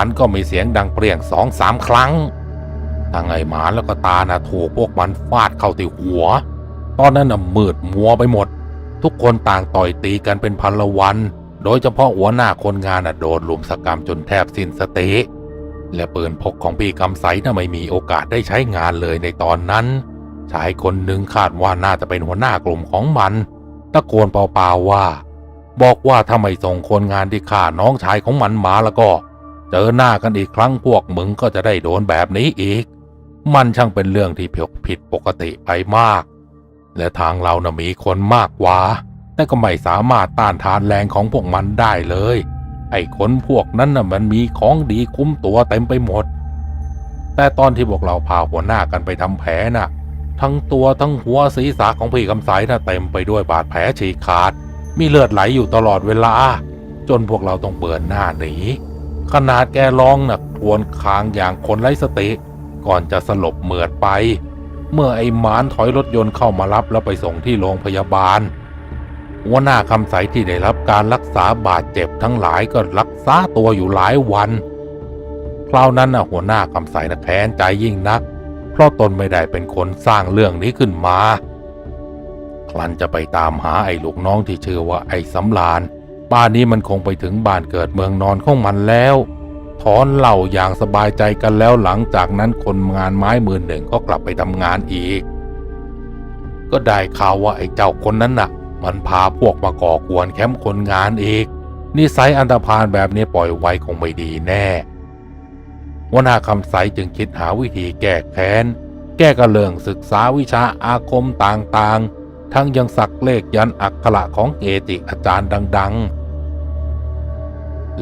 พันก็มีเสียงดังเปรี่ยงสองสามครั้งทั้งไอ้หมาแล้วก็ตานะถูกพวกมันฟาดเข้าที่หัว ตอนนั้นน่ะมืดมัวไปหมด ทุกคนต่างต่อยตีกันเป็นพันละวัน โดยเฉพาะหัวหน้าคนงานน่ะโดนลุมสกรรมจนแทบสิ้นสติและปืนพกของพี่กำไสน่ะไม่มีโอกาสได้ใช้งานเลยในตอนนั้น ชายคนหนึ่งคาดว่าน่าจะเป็นหัวหน้ากลุ่มของมัน ตะโกนเปล่าๆว่า บอกว่าถ้าไม่ส่งคนงานที่ฆ่าน้องชายของมันมาแล้วก็ เจอหน้ากันอีกครั้งพวกมึงก็จะได้โดนแบบนี้อีก มันช่างเป็นเรื่องที่ผิดปกติไปมาก และทางเรานะ่ะมีคนมากกว่า แต่ก็ไม่สามารถต้านทานแรงของพวกมันได้เลย ไอ้คนพวกนั้นน่ะมันมีของดีคุ้มตัวเต็มไปหมด แต่ตอนที่พวกเราพาหัวหน้ากันไปทำแผลน่ะ ทั้งตัวทั้งหัวศีรษะของพี่คำสายน่ะเต็มไปด้วยบาดแผลฉีกขาด มีเลือดไหลอยู่ตลอดเวลา จนพวกเราต้องเบือนหน้าหนี ขนาดแกร้องน่ะครวญคางอย่างคนไร้สติ ก่อนจะสลบเหมือดไป เมื่อไอ้หมานถอยรถยนต์เข้ามารับแล้วไปส่งที่โรงพยาบาลหัวหน้าคำใสที่ได้รับการรักษาบาดเจ็บทั้งหลายก็รักษาตัวอยู่หลายวัน คราวนั้นนะหัวหน้าคำใสน่ะแค้นใจยิ่งนัก เพราะตนไม่ได้เป็นคนสร้างเรื่องนี้ขึ้นมา คลันจะไปตามหาไอ้ลูกน้องที่ชื่อว่าไอ้สำลาน บ้านนี้มันคงไปถึงบ้านเกิดเมืองนอนของมันแล้วถอนเหล่าอย่างสบายใจกันแล้วหลังจากนั้นคนงานไม้มือหนึ่งก็กลับไปทำงานอีก ก็ได้ข่าวว่าไอ้เจ้าคนนั้นน่ะ มันพาพวกมาก่อกวนแคมป์คนงานอีกนิสัยอันธพาลแบบนี้ปล่อยไว้คงไม่ดีแน่วนาคำใสจึงคิดหาวิธีแก้แค้น แก้กระเรื่องศึกษาวิชาอาคมต่างๆ ทั้งยังสักเลขยันอักขระของเกติอาจารย์ดัง ๆ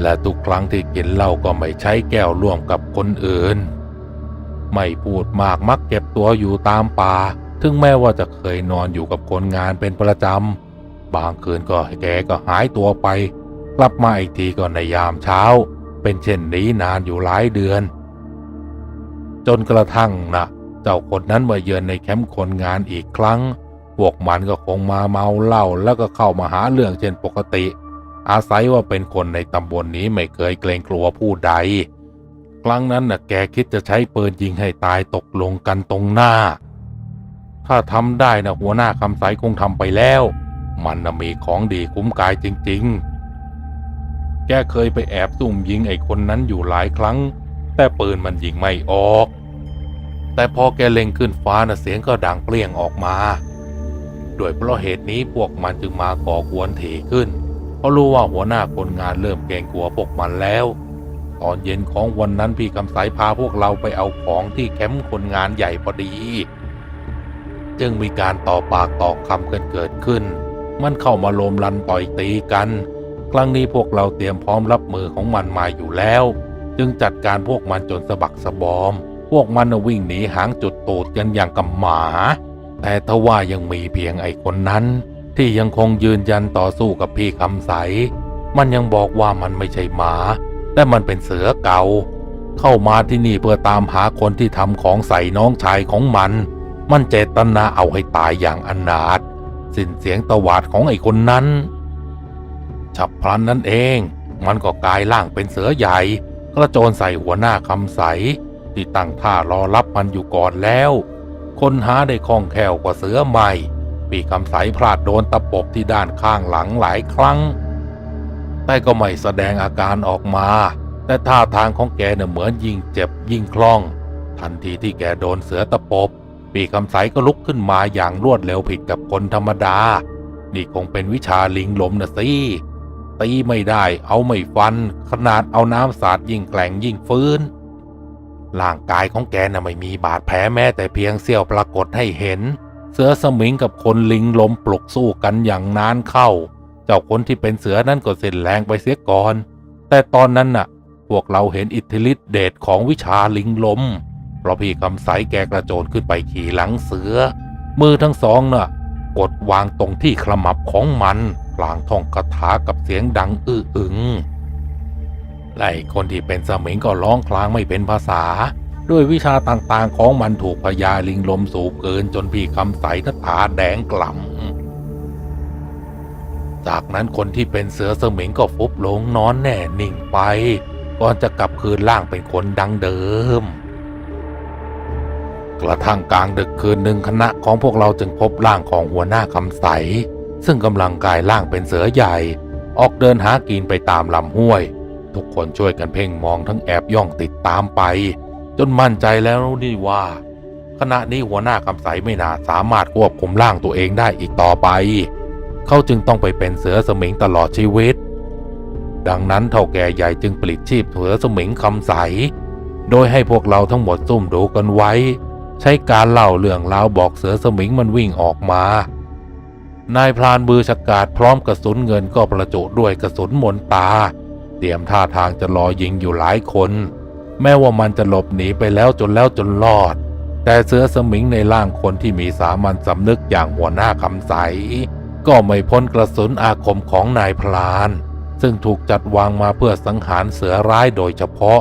และทุกครั้งที่กินเหล้าก็ไม่ใช้แก้วร่วมกับคนอื่น ไม่พูดมากมักเก็บตัวอยู่ตามป่า ถึงแม้ว่าจะเคยนอนอยู่กับคนงานเป็นประจำ บางคืนก็แกก็หายตัวไป กลับมาอีกทีก็ในยามเช้า เป็นเช่นนี้นานอยู่หลายเดือน จนกระทั่งนะเจ้าคนนั้นมาเยือนในแคมป์คนงานอีกครั้ง พวกมันก็คงมาเมาเหล้าแล้วก็เข้ามาหาเรื่องเช่นปกติ อาศัยว่าเป็นคนในตำบลนนี้ไม่เคยเกรงกลัวผู้ใด ครั้งนั้นน่ะแกคิดจะใช้ปืนยิงให้ตายตกลงกันตรงหน้า ถ้าทำได้นะหัวหน้าคำใสคงทำไปแล้ว มันน่ะมีของดีคุ้มกายจริง ๆ แกเคยไปแอบซุ่มยิงไอ้คนนั้นอยู่หลายครั้ง แต่ปืนมันยิงไม่ออก แต่พอแกเล็งขึ้นฟ้าน่ะเสียงก็ดังเปรี้ยงออกมา ด้วยเพราะเหตุนี้พวกมันจึงมาก่อกวนถี่ขึ้น เพราะรู้ว่าหัวหน้าคนงานเริ่มเกรงกลัวพวกมันแล้ว ตอนเย็นของวันนั้นพี่คำสายพาพวกเราไปเอาของที่แคมป์คนงานใหญ่พอดี จึงมีการต่อปากต่อคำกันเกิดขึ้น มันเข้ามาโลมลันต่อยตีกัน ครั้งนี้พวกเราเตรียมพร้อมรับมือของมันมาอยู่แล้ว จึงจัดการพวกมันจนสะบักสะบอม พวกมันวิ่งหนีหางจุดตูดกันอย่างกับหมา แต่ทว่ายังมีเพียงไอ้คนนั้น ที่ยังคงยืนยันต่อสู้กับพี่คำใส มันยังบอกว่ามันไม่ใช่หมา แต่มันเป็นเสือเก่า เข้ามาที่นี่เพื่อตามหาคนที่ทำของใส่น้องชายของมัน มันเจตนาเอาให้ตายอย่างอนาถสิ้นเสียงตวาดของไอ้คนนั้น ฉับพลันนั่นเอง มันก็กลายร่างเป็นเสือใหญ่กระโจนใส่หัวหน้าคำใส ที่ตั้งท่ารอรับมันอยู่ก่อนแล้ว คนหาได้คล่องแคล่วกว่าเสือใหม่ ปีคำใสพลาดโดนตะปบที่ด้านข้างหลังหลายครั้ง แต่ก็ไม่แสดงอาการออกมา แต่ท่าทางของแกเนี่ยเหมือนยิ่งเจ็บยิ่งคล่อง ทันทีที่แกโดนเสือตะปบ ปีคำใสก็ลุกขึ้นมาอย่างรวดเร็วผิดกับคนธรรมดา นี่คงเป็นวิชาลิงลมนะสิตีไม่ได้เอาไม่ฟัน ขนาดเอาน้ำสาดยิ่งแกล่งยิ่งฟื้นร่างกายของแกน่ะไม่มีบาดแผลแม้แต่เพียงเสี้ยวปรากฏให้เห็น เสือสมิงกับคนลิงลมปลุกสู้กันอย่างนานเข้า เจ้าคนที่เป็นเสือนั้นก็เส้นแรงไปเสียก่อน แต่ตอนนั้นน่ะ พวกเราเห็นอิทธิฤทธิเดชของวิชาลิงลม เพราะพี่คำใสแกกระโจนขึ้นไปขี่หลังเสือ มือทั้งสองน่ะ กดวางตรงที่ขมับของมันพลางท่องคาถากับเสียงดังอื้ออึงไล่คนที่เป็นสมิงก็ร้องคลางไม่เป็นภาษา ด้วยวิชาต่างๆของมันถูกพญาลิงลมสูบเกินจนพี่คำใสหน้าตาแดงกล่ำ จากนั้นคนที่เป็นเสือสมิงก็ฟุบลงนอนแน่นิ่งไปก่อนจะกลับคืนร่างเป็นคนดังเดิม กระทั่งกลางดึกคืนหนึ่งคณะของพวกเราจึงพบร่างของหัวหน้าคำใส ซึ่งกำลังกายร่างเป็นเสือใหญ่ ออกเดินหากินไปตามลำห้วย ทุกคนช่วยกันเพ่งมองทั้งแอบย่องติดตามไป จนมั่นใจแล้วนี่ว่า ขณะนี้หัวหน้าคำใสไม่น่าสามารถควบคุมร่างตัวเองได้อีกต่อไป เขาจึงต้องไปเป็นเสือสมิงตลอดชีวิต ดังนั้นเท่าแก่ใหญ่จึงปลิดชีพเสือสมิงคำใส โดยให้พวกเราทั้งหมดซุ่มดูกันไว้ ใช้การเล่าเรื่องราวบอกเสือสมิงมันวิ่งออกมานายพรานบือฉกาดพร้อมกระสุนเงินก็ประจุด้วยกระสุนมนตา เตรียมท่าทางจะรอยิงอยู่หลายคน แม้ว่ามันจะหลบหนีไปแล้วจนแล้วจนรอด แต่เสือสมิงในร่างคนที่มีสามัญสำนึกอย่างหัวหน้าคำใส ก็ไม่พ้นกระสุนอาคมของนายพลาน ซึ่งถูกจัดวางมาเพื่อสังหารเสือร้ายโดยเฉพาะ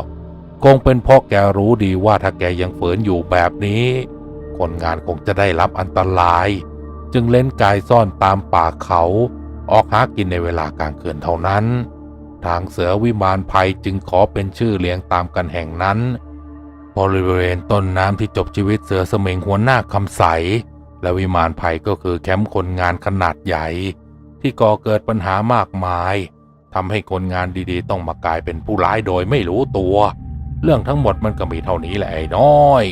คงเป็นเพราะแกรู้ดีว่าถ้าแกยังฝืนอยู่แบบนี้ คนงานคงจะได้รับอันตราย จึงเล่นกายซ่อนตามป่าเขา ออกหากินในเวลากลางคืนเท่านั้น ทางเสือวิมานภัยจึงขอเป็นชื่อเลี้ยงตามกันแห่งนั้น บริเวณต้นน้ำที่จบชีวิตเสือสมิงหัวหน้าคำใส และวิมานภัยก็คือแคมป์คนงานขนาดใหญ่ ที่ก่อเกิดปัญหามากมายทำให้คนงานดีๆ ต้องมากลายเป็นผู้ร้ายโดยไม่รู้ตัว เรื่องทั้งหมดมันก็มีเท่านี้แหละไอ้น้อย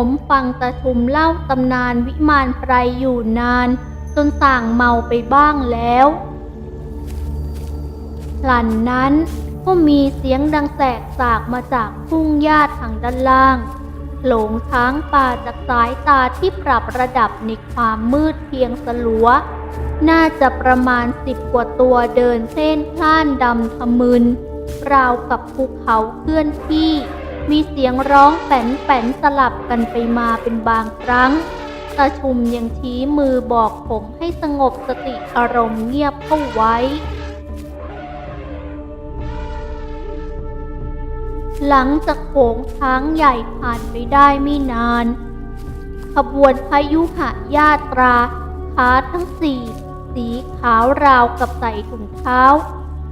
ผมฟังตาชุมเล่าตำนานวิมานไพรอยู่นาน จนส่างเมาไปบ้างแล้ว หลันนั้นก็มีเสียงดังแสกสากมาจากทุ่งหญ้าทางด้านล่าง หลงช้างป่าจากสายตาที่ปรับระดับในความมืดเพียงสลัว น่าจะประมาณสิบกว่าตัวเดินเส้นพล่านดำทะมึน ราวกับภูเขาเคลื่อนที่ มีเสียงร้องแป่นๆสลับกันไปมาเป็นบางครั้งตาชุมยังชี้มือบอกผมให้สงบสติอารมณ์เงียบเข้าไว้ หลังจากโขงช้างใหญ่ผ่านไปได้ไม่นาน ขบวนพายุหญาตราขาทั้งสี่ สีขาวราวกับใส่ถุงเท้า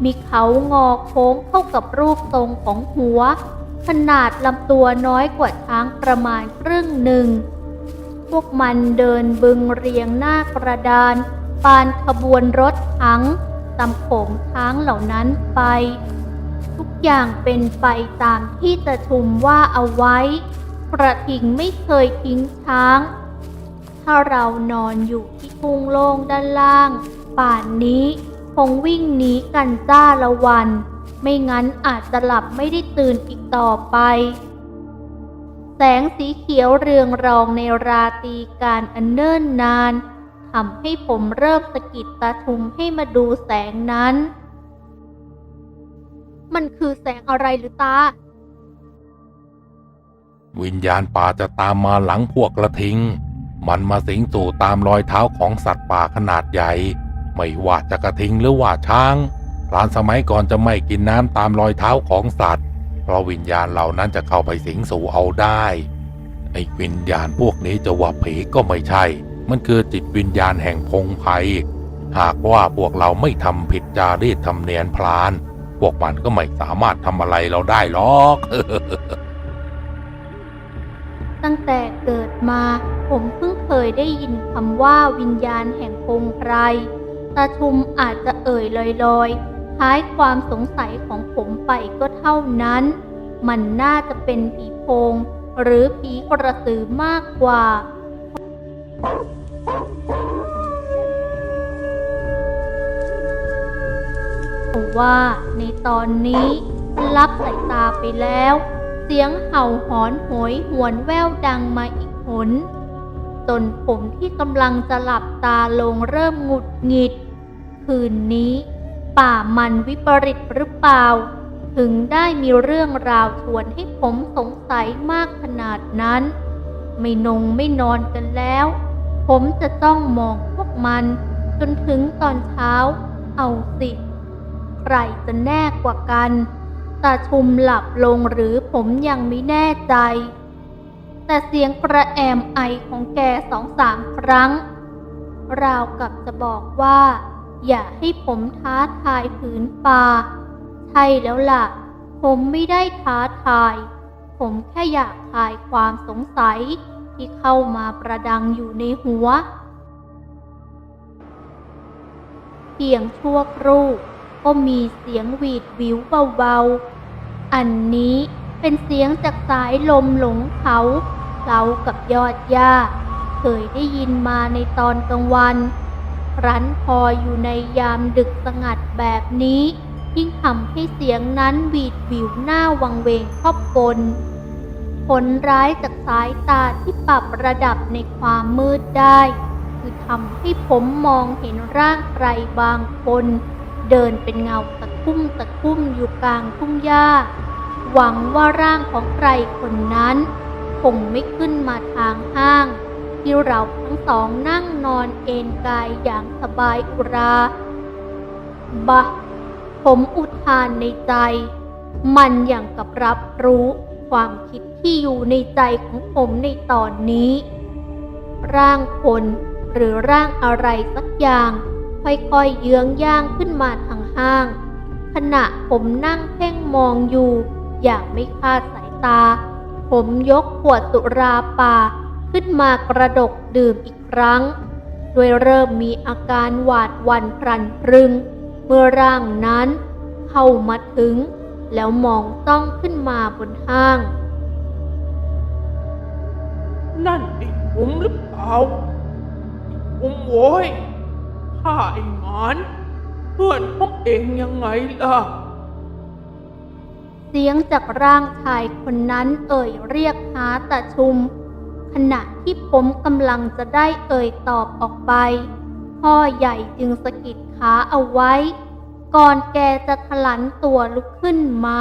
มีเขางอโค้งเข้ากับรูปทรงของหัว ขนาดลำตัวน้อยกว่าช้างประมาณครึ่งหนึ่ง พวกมันเดินบึงเรียงหน้ากระดาน ปานขบวนรถถังตำโขงช้างเหล่านั้นไป ทุกอย่างเป็นไปตามที่ตะชุมว่าเอาไว้ กระทิงไม่เคยทิ้งช้าง ถ้าเรานอนอยู่ที่ทุ่งโล่งด้านล่าง ป่านนี้คงวิ่งหนีกันจ้าละวัน ไม่งั้นอาจจะหลับไม่ได้ตื่นอีกต่อไป แสงสีเขียวเรืองรองในราตรีการอันเนิ่นนานทำให้ผมเริ่มสะกิดตาชุมให้มาดูแสงนั้น มันคือแสงอะไรหรือตา วิญญาณป่าจะตามมาหลังพวกกระทิง มันมาสิงสู่ตามรอยเท้าของสัตว์ป่าขนาดใหญ่ ไม่ว่าจะกระทิงหรือว่าช้าง พรานสมัยก่อนจะไม่กินน้ำตามรอยเท้าของสัตว์ เพราะวิญญาณเหล่านั้นจะเข้าไปสิงสู่เอาได้ไอ้วิญญาณพวกนี้จะว่าผีก็ไม่ใช่ มันคือจิตวิญญาณแห่งพงไพรหากว่าพวกเราไม่ทำผิดจารีตทำเนียนพราน พวกมันก็ไม่สามารถทำอะไรเราได้หรอก ตั้งแต่เกิดมาผมเพิ่งเคยได้ยินคำว่าวิญญาณแห่งพงไพรตาชุมอาจจะเอ่ยลอยๆ คล้ายความสงสัยของผมไปก็เท่านั้น มันน่าจะเป็นผีโพง หรือผีกระสือมากกว่าผมว่าในตอนนี้รับสายตาไปแล้ว เสียงเห่าหอนโหยหวนแววดังมาอีกหนจนผมที่กำลังจะหลับตาลงเริ่มหงุดหงิด คืนนี้ ป่ามันวิปริตหรือเปล่า ถึงได้มีเรื่องราวชวนให้ผมสงสัยมากขนาดนั้น ไม่นงไม่นอนกันแล้ว ผมจะจ้องมองพวกมัน จนถึงตอนเช้า เอาสิ ใครจะแน่กว่ากันตาชุมหลับลงหรือผมยังไม่แน่ใจ แต่เสียงกระแอมไอของแกสองสามครั้ง ราวกับจะบอกว่า อย่าให้ผมท้าทายผืนป่า ใช่แล้วล่ะ ผมไม่ได้ท้าทาย ผมแค่อยากคลายความสงสัยที่เข้ามาประดังอยู่ในหัว เพียงชั่วครู่ก็มีเสียงหวีดวิวเบาๆ อันนี้เป็นเสียงจากสายลมหลงเขาเล้ากับยอดหญ้า เคยได้ยินมาในตอนกลางวัน รั้นพออยู่ในยามดึกสงัดแบบนี้ ยิ่งทำให้เสียงนั้นหวีดวิวหน้าวังเวงครอบกลผลร้ายจากสายตาที่ปรับระดับในความมืดได้ คือทำให้ผมมองเห็นร่างใครบางคน เดินเป็นเงาตะคุ่มตะคุ่มอยู่กลางทุ่งหญ้า หวังว่าร่างของใครคนนั้น คงไม่ขึ้นมาทางห้าง ที่เราทั้งสองนั่งนอนเอนกายอย่างสบายอุรา บะ ผมอุทานในใจ มันอย่างกับรับรู้ความคิดที่อยู่ในใจของผมในตอนนี้ ร่างคนหรือร่างอะไรสักอย่าง ค่อยๆเยื้องย่างขึ้นมาทางห้าง ขณะผมนั่งเพ่งมองอยู่ อย่างไม่คาดสายตา ผมยกขวดสุราป่า ขึ้นมากระดกดื่มอีกครั้งโดยเริ่มมีอาการหวาดหวั่นพรันพรึง เมื่อร่างนั้นเข้ามาถึง แล้วมองต้องขึ้นมาบนห้าง นั่นไอ้ผมหรือเปล่าไอ้ผมโว้ยข้าไอ้หมานเพื่อนพวกเองยังไงล่ะเสียงจากร่างชายคนนั้นเอ่ยเรียกหาตาชุม ขณะที่ผมกำลังจะได้เอ่ยตอบออกไป พ่อใหญ่จึงสะกิดขาเอาไว้ ก่อนแกจะถลันตัวลุกขึ้นมา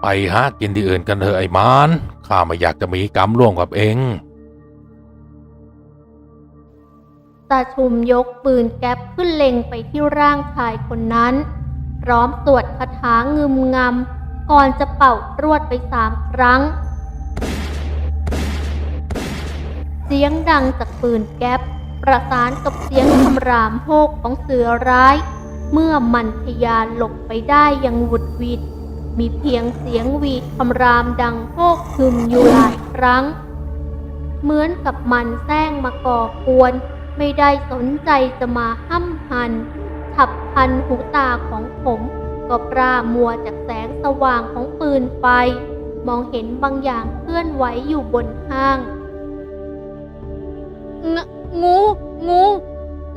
ไปหากินที่อื่นกันเถอะไอ้มานข้าไม่อยากจะมีกรรมร่วมกับเองตาชุมยกปืนแก๊ปขึ้นเล็งไปที่ร่างชายคนนั้น พร้อมสวดคาถางึมงำ ก่อนจะเป่ารวดไปสามครั้ง เสียงดังจากปืนแก๊ปประสานกับเสียงคำรามโฮกของเสือร้าย เมื่อมันทะยานหลบไปได้อยังหวุดหวิด มีเพียงเสียงวีดคำรามดังโฮกคึมอยู่หลายครั้ง เหมือนกับมันแซงมาก่อกวน ไม่ได้สนใจจะมาห้ำหันฉับพันหูตาของผมก็ปรามัวจากแสงสว่างของปืนไฟ มองเห็นบางอย่างเคลื่อนไหวอยู่บนห้าง งงู งู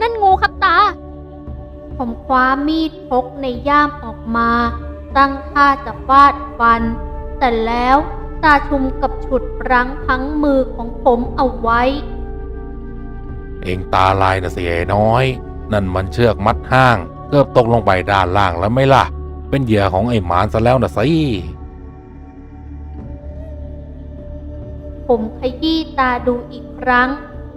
นั่นงูครับตา ผมคว้ามีดพกในย่ามออกมา ตั้งท่าจะฟาดฟัน แต่แล้วตาชุมกับฉุดรั้งพังมือของผมเอาไว้ เองตาลายนะเสียน้อย นั่นมันเชือกมัดห้าง เกือบตกลงไปด้านล่างแล้วไหม่ล่ะ เป็นเหยื่อของไอ้หมานซะแล้วนะสิผมขยี้ตาดูอีกครั้ง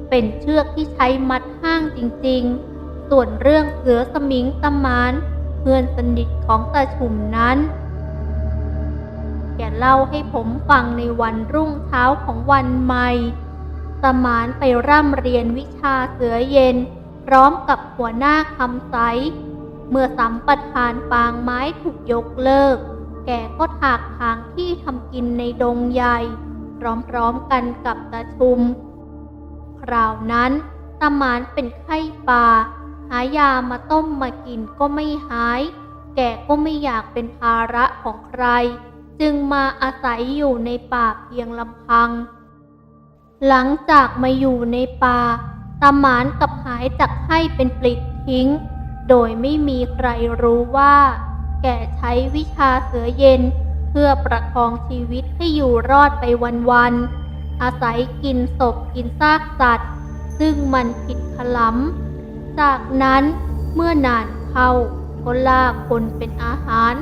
เป็นเชือกที่ใช้มัดห้างจริงๆ ส่วนเรื่องเสือสมิงตะมานเพื่อนสนิทของตาชุมนั้น แกเล่าให้ผมฟังในวันรุ่งเช้าของวันใหม่ตะมานไปร่ำเรียนวิชาเสือเย็น พร้อมกับหัวหน้าคำใสเมื่อสัมปทานปางไม้ถูกยกเลิก แกก็ถากทางที่ทำกินในดงใหญ่ พร้อมๆกันกับตาชุม คราวนั้นตามานเป็นไข้ป่าหายามาต้มมากินก็ไม่หาย แกก็ไม่อยากเป็นภาระของใคร จึงมาอาศัยอยู่ในป่าเพียงลำพัง หลังจากมาอยู่ในป่าตามานกับหายจากไข้เป็นปลิดทิ้ง โดยไม่มีใครรู้ว่า แกใช้วิชาเสือเย็น เพื่อประคองชีวิตให้อยู่รอดไปวันๆ อาศัยกินศพกินซากสัตว์ ซึ่งมันผิดขลำจากนั้นเมื่อนานเข้าก็ล่าคนเป็นอาหาร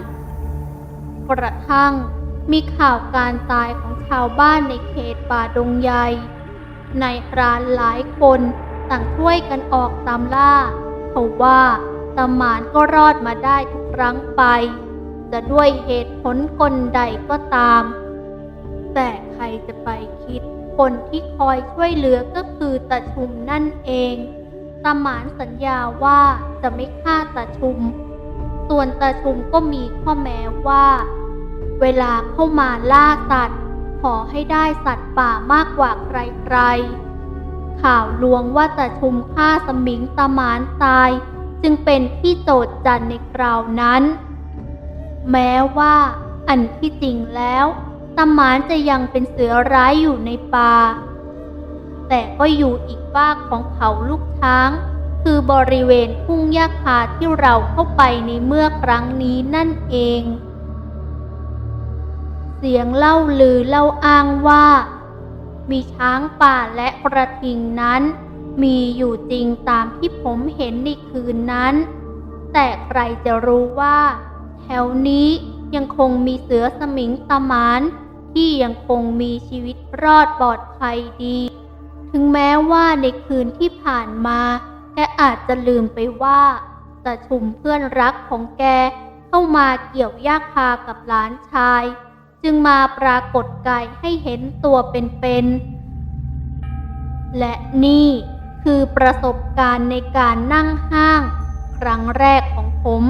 กระทั่งมีข่าวการตายของชาวบ้านในเขตป่าดงใหญ่ ในายพรานหลายคนต่างช่วยกันออกตามล่าเพราะว่าตมานก็รอดมาได้ทุกครั้งไป จะด้วยเหตุผลกลใดก็ตาม แต่ ใครจะไปคิด คนที่คอยช่วยเหลือก็คือตาชุมนั่นเองตาหมานสัญญาว่าจะไม่ฆ่าตาชุม ส่วนตาชุมก็มีข้อแม้ว่า เวลาเข้ามาล่าสัตว์ ขอให้ได้สัตว์ป่ามากกว่าใครๆ ข่าวลวงว่าตาชุมฆ่าสมิงตาหมานตาย จึงเป็นที่โจทย์จันในคราวนั้น แม้ว่าอันที่จริงแล้ว ตาหมานจะยังเป็นเสือร้ายอยู่ในป่า แต่ก็อยู่อีกฝากของเขาลูกช้าง คือบริเวณทุ่งหญ้าคาที่เราเข้าไปในเมื่อครั้งนี้นั่นเอง เสียงเล่าลือเล่าอ้างว่า มีช้างป่าและกระทิงนั้น มีอยู่จริงตามที่ผมเห็นในคืนนั้น แต่ใครจะรู้ว่า แถวนี้ยังคงมีเสือสมิงตะมาน ที่ยังคงมีชีวิตรอดปลอดภัยดี ถึงแม้ว่าในคืนที่ผ่านมา แกอาจจะลืมไปว่าตาชุมเพื่อนรักของแกเข้ามาเกี่ยวย่าคากับหลานชาย จึงมาปรากฏกายให้เห็นตัวเป็นๆ และนี่คือประสบการณ์ในการนั่งห้าง ครั้งแรกของผม